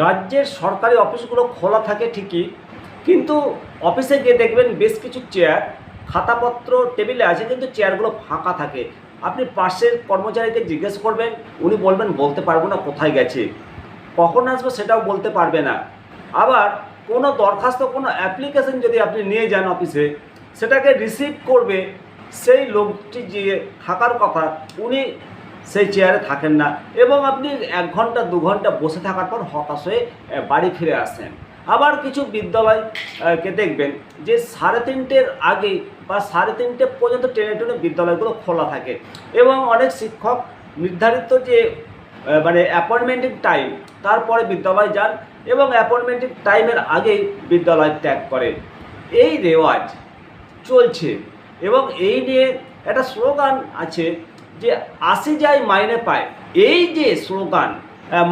রাজ্যের সরকারি অফিসগুলো খোলা থাকে ঠিকই, কিন্তু অফিসে গিয়ে দেখবেন বেশ কিছু চেয়ার খাতাপত্র টেবিলে আছে, কিন্তু চেয়ারগুলো ফাঁকা থাকে। আপনি পাশের কর্মচারীকে জিজ্ঞেস করবেন, উনি বলবেন, বলতে পারব না, কোথায় গেছে? কখন আসব সেটাও বলতে পারবে না। আবার কোনো দরখাস্ত, কোনো অ্যাপ্লিকেশন যদি আপনি নিয়ে যান অফিসে, সেটাকে রিসিভ করবে সেই লোকটি যে থাকার কথা, উনি সেই চেয়ারে থাকেন না এবং আপনি এক ঘণ্টা, দু ঘণ্টা বসে থাকার পর হতাশ হয়ে বাড়ি ফিরে আসেন। আবার কিছু বিদ্যালয়কে দেখবেন যে সাড়ে তিনটের আগে বা সাড়ে তিনটে পর্যন্ত ট্রেনে ট্রেনে বিদ্যালয়গুলো খোলা থাকে এবং অনেক শিক্ষক নির্ধারিত যে মানে অ্যাপয়েন্টমেন্টের টাইম তারপরে বিদ্যালয় যান এবং অ্যাপয়েন্টমেন্টের টাইমের আগেই বিদ্যালয় ত্যাগ করে এই রেওয়াজ চলছে এবং এই নিয়ে একটা স্লোগান আছে যে আসি যায় মাইনে পায়, এই যে স্লোগান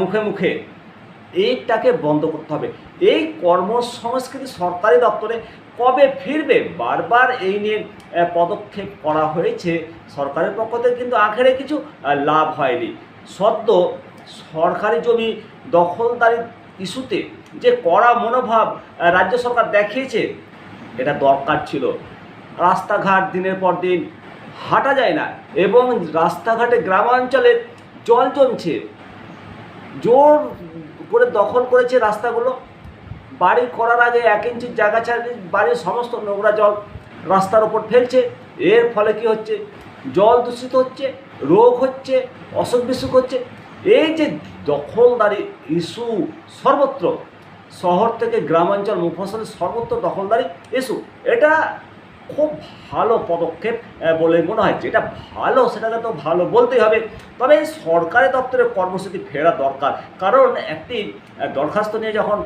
মুখে মুখে, এইটাকে বন্ধ করতে হবে। এই কর্মসংস্কৃতি সরকারি দপ্তরে কবে ফিরবে? বারবার এই নিয়ে পদক্ষেপ করা হয়েছে। সরকারের পক্ষ থেকে কিন্তু আখেরে কিছু লাভ হয়নি। সদ্য সরকারি জমি দখলদারি ইস্যুতে যে কড়া মনোভাব রাজ্য সরকার দেখিয়েছে, এটা দরকার ছিল। রাস্তাঘাট দিনের পর দিন হাঁটা যায় না এবং রাস্তাঘাটে গ্রামাঞ্চলে জল জমছে। জোর করে দখল করেছে রাস্তাগুলো। বাড়ি করার আগে এক ইঞ্চি জায়গা ছাড়া বাড়ির সমস্ত নোংরা জল রাস্তার ওপর ফেলছে। এর ফলে কি হচ্ছে? জল দূষিত হচ্ছে, রোগ হচ্ছে, অসুখ বিসুখ হচ্ছে। এই যে দখলদারি ইস্যু সর্বত্র, শহর থেকে গ্রামাঞ্চল মুফসল সর্বত্র দখলদারি ইস্যু। এটা খুব ভালো পদক্ষেপ বলে মনে হয়। যেটা ভালো, সেটাকে তো ভালো বলতেই হবে। তবে সরকারি দপ্তরের কর্মসূচি ফেরা দরকার। কারণ একটি দরখাস্ত নিয়ে যখন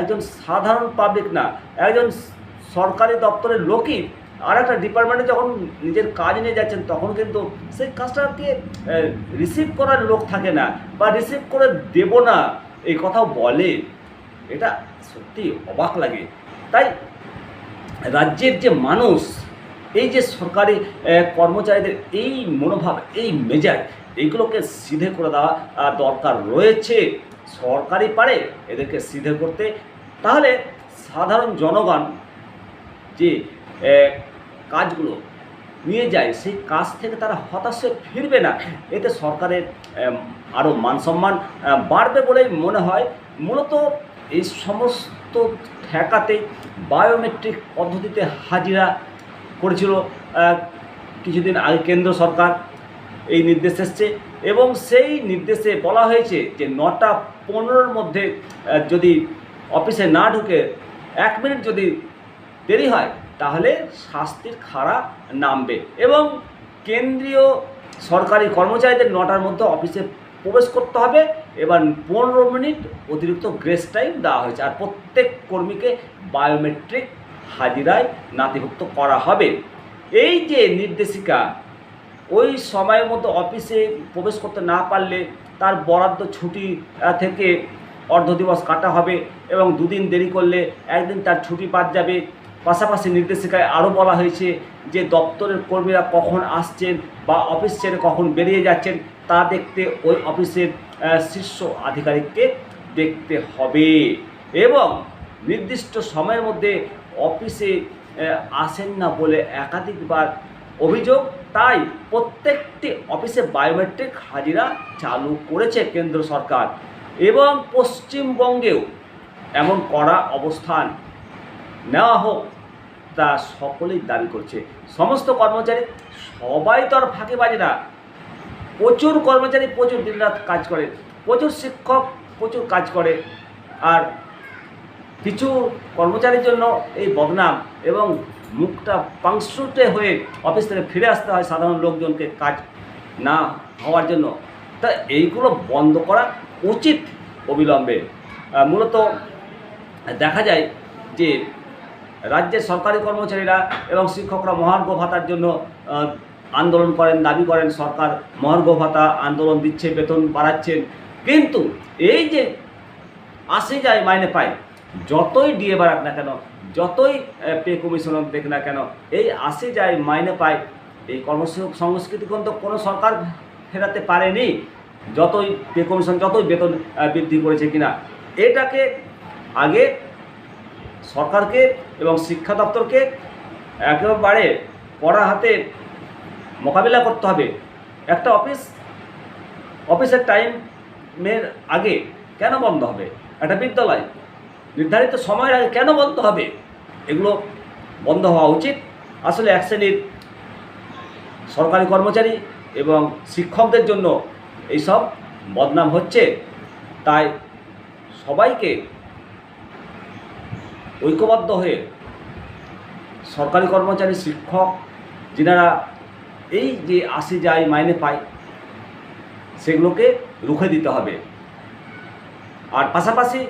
একজন সাধারণ পাবলিক না, একজন সরকারি দপ্তরের লোকই আর একটা ডিপার্টমেন্টে যখন নিজের কাজ নিয়ে যাচ্ছেন, তখন কিন্তু সেই কাজটাকে রিসিভ করার লোক থাকে না বা রিসিভ করে দেব না, এই কথাও বলে। এটা সত্যি অবাক লাগে। তাই রাজ্যের যে মানুষ, এই যে সরকারি কর্মচারীদের এই মনোভাব, এই মেজাজ, এইগুলোকে সিধে করে দেওয়া দরকার রয়েছে। সরকারি পারে এদেরকে সিধে করতে। তাহলে সাধারণ জনগণ যে কাজগুলো নিয়ে যায়, সেই কাজ থেকে তারা হতাশে ফিরবে না। এতে সরকারের আরও মান সম্মান বাড়বে বলেই মনে হয়। মূলত এই সমস্ত ঠেকাতে বায়োমেট্রিক পদ্ধতিতে হাজিরা করেছিল কিছুদিন আগে কেন্দ্র সরকার। এই নির্দেশ এসছে এবং সেই নির্দেশে বলা হয়েছে যে নটা পনেরোর মধ্যে যদি অফিসে না ঢুকে এক মিনিট যদি দেরি হয়, তাহলে শাস্তির খাড়া নামবে। এবং কেন্দ্রীয় সরকারি কর্মচারীদের নটার মধ্যে অফিসে প্রবেশ করতে হবে। এবার পনেরো মিনিট অতিরিক্ত গ্রেস টাইম দেওয়া হয়েছে। আর প্রত্যেক কর্মীকে বায়োমেট্রিক হাজিরায় নাতিভুক্ত করা হবে। এই যে নির্দেশিকা, ওই সময়ের মধ্যে অফিসে প্রবেশ করতে না পারলে তার বরাদ্দ ছুটি থেকে অর্ধ দিবস কাটা হবে এবং দুদিন দেরি করলে একদিন তার ছুটি বাদ যাবে। পাশাপাশি নির্দেশিকায় আরও বলা হয়েছে যে দপ্তরের কর্মীরা কখন আসছেন বা অফিস ছেড়ে কখন বেরিয়ে যাচ্ছেন তা দেখতে ওই অফিসের শীর্ষ আধিকারিককে দেখতে হবে। এবং নির্দিষ্ট সময়ের মধ্যে অফিসে আসেন না বলে একাধিকবার অভিযোগ, তাই প্রত্যেকটি অফিসে বায়োমেট্রিক হাজিরা চালু করেছে কেন্দ্র সরকার এবং পশ্চিমবঙ্গেও এমন করা অবস্থান নেওয়া হোক। তা সকলেই দাবি করছে। সমস্ত কর্মচারী সবাই তো আর ফাঁকিবাজি না। প্রচুর কর্মচারী প্রচুর দিনরাত কাজ করে, প্রচুর শিক্ষক প্রচুর কাজ করে, আর কিছু কর্মচারীর জন্য এই বদনাম এবং মুখটা পাংশুটে হয়ে অফিস থেকে ফিরে আসতে হয় সাধারণ লোকজনকে কাজ না হওয়ার জন্য। তা এইগুলো বন্ধ করা উচিত অবিলম্বে। মূলত দেখা যায় যে রাজ্যের সরকারি কর্মচারীরা এবং শিক্ষকরা মহার্ঘ ভাতার জন্য আন্দোলন করেন, দাবি করেন, সরকার মহার্ঘ ভাতা আন্দোলন দিচ্ছে, বেতন বাড়াচ্ছেন। কিন্তু এই যে আসে যায় মাইনে পায়, যতই ডিএ বাড়াক না কেন, যতই পে কমিশন দেখ না কেন, এই আসে যায় মাইনে পায়, এই কর্মসংস্কৃতি কিন্তু কোনো সরকার ফেরাতে পারেনি, যতই পে কমিশন, যতই বেতন বৃদ্ধি করেছে কিনা। এটাকে আগে সরকারকে এবং শিক্ষা দপ্তরকে একেবারে পড়া হাতে মোকাবিলা করতে হবে। একটা অফিস, অফিসের টাইমের আগে কেন বন্ধ হবে? একটা বিদ্যালয়, নির্ধারিত সময়ের আগে কেন বন্ধ হবে? এগুলো বন্ধ হওয়া উচিত। আসলে এক শ্রেণির সরকারি কর্মচারী এবং শিক্ষকদের জন্য এইসব বদনাম হচ্ছে। তাই সবাইকে ঐক্যবদ্ধ হয়ে সরকারি কর্মচারী, শিক্ষক যিনারা এই যে আসি যায়, মাইনে পায়, সেগুলোকে রুখে দিতে হবে। আর পাশাপাশি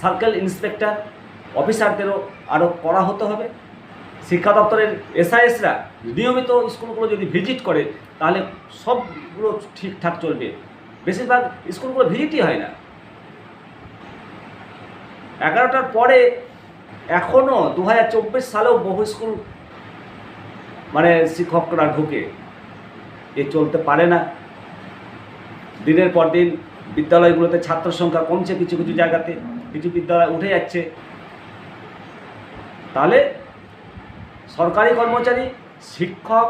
সার্কেল ইন্সপেক্টর, অফিসারদেরও আরও করা হতে হবে। শিক্ষা দপ্তরের এসআইএসরা নিয়মিত স্কুলগুলো যদি ভিজিট করে, তাহলে সবগুলো ঠিকঠাক চলবে। বেশিরভাগ স্কুলগুলো ভিজিটই হয় না। এগারোটার পরে এখনও দু হাজার চব্বিশ সালেও বহু স্কুল মানে শিক্ষকরা ঢুকে। এ চলতে পারে না। দিনের পর দিন বিদ্যালয়গুলোতে ছাত্র সংখ্যা কমছে কিছু কিছু জায়গাতে, কিছু বিদ্যালয় উঠে যাচ্ছে। তাহলে সরকারি কর্মচারী, শিক্ষক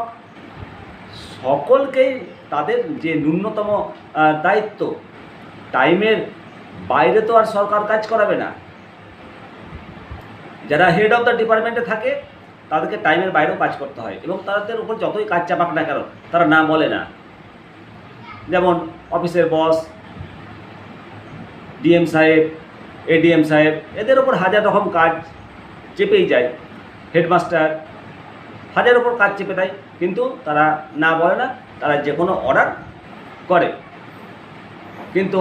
সকলকেই তাদের যে ন্যূনতম দায়িত্ব, টাইমের বাইরে তো আর সরকার কাজ করাবে না। যারা হেড অফ দ্য ডিপার্টমেন্টে থাকে, তাদেরকে টাইমের বাইরেও কাজ করতে হয় এবং তাদের উপর যতই কাজ চাপাক না কেন, তারা না বলে না। যেমন অফিসের বস ডিএম সাহেব এডিএম সাহেব, এদের ওপর হাজার রকম কাজ চেপেই যায়। হেডমাস্টার হাজার ওপর কাজ চেপে দেয়, কিন্তু তারা না বলে না, তারা যে কোনো অর্ডার করে। কিন্তু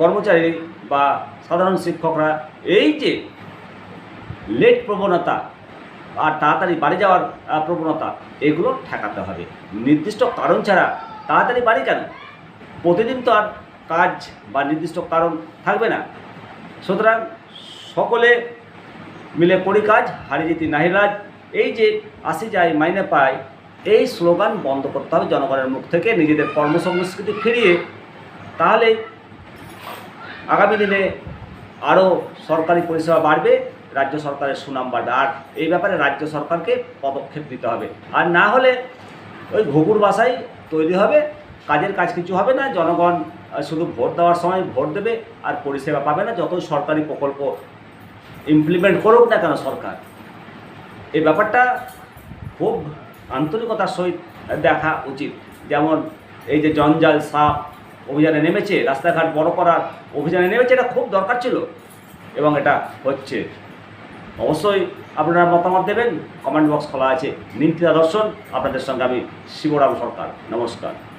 কর্মচারী বা সাধারণ শিক্ষকরা এই যে লেট প্রবণতা আর তাড়াতাড়ি বাড়ি যাওয়ার প্রবণতা, এগুলো ঠেকাতে হবে। নির্দিষ্ট কারণ ছাড়া তাড়াতাড়ি বাড়ি কেন? প্রতিদিন তো আর কাজ বা নির্দিষ্ট কারণ থাকবে না। সুতরাং সকলে মিলে করি কাজ, হারি জিতি নাহিরাজ এই যে আসি যায় মাইনে পায় এই স্লোগান বন্ধ করতে হবে জনগণের মুখ থেকে, নিজেদের কর্মসংস্কৃতি ফিরিয়ে। তাহলে আগামী দিনে আরও সরকারি পরিষেবা বাড়বে রাজ্য সরকারের সুনাম বাড়বে। আর এই ব্যাপারে রাজ্য সরকারকে পদক্ষেপ নিতে হবে। আর না হলে ওই ঘুঘুর বাসাই তৈরি হবে, কাজের কাজ কিছু হবে না, জনগণ শুধু ভোট দেওয়ার সময় ভোট দেবে আর পরিষেবা পাবে না, যতই সরকারি প্রকল্প ইমপ্লিমেন্ট করুক না কেন সরকার। এই ব্যাপারটা খুব আন্তরিকতার সহিত দেখা উচিত। যেমন এই যে জঞ্জাল সাপ অভিযানে নেমেছে, রাস্তাঘাট বড় করার অভিযানে নেমেছে, এটা খুব দরকার ছিল এবং এটা হচ্ছে। অবশ্যই আপনারা মতামত দেবেন। কমেন্ট বক্স খোলা আছে। নিন্তিতা দর্শন। আপনাদের সঙ্গে আমি শিবরাম সরকার। নমস্কার।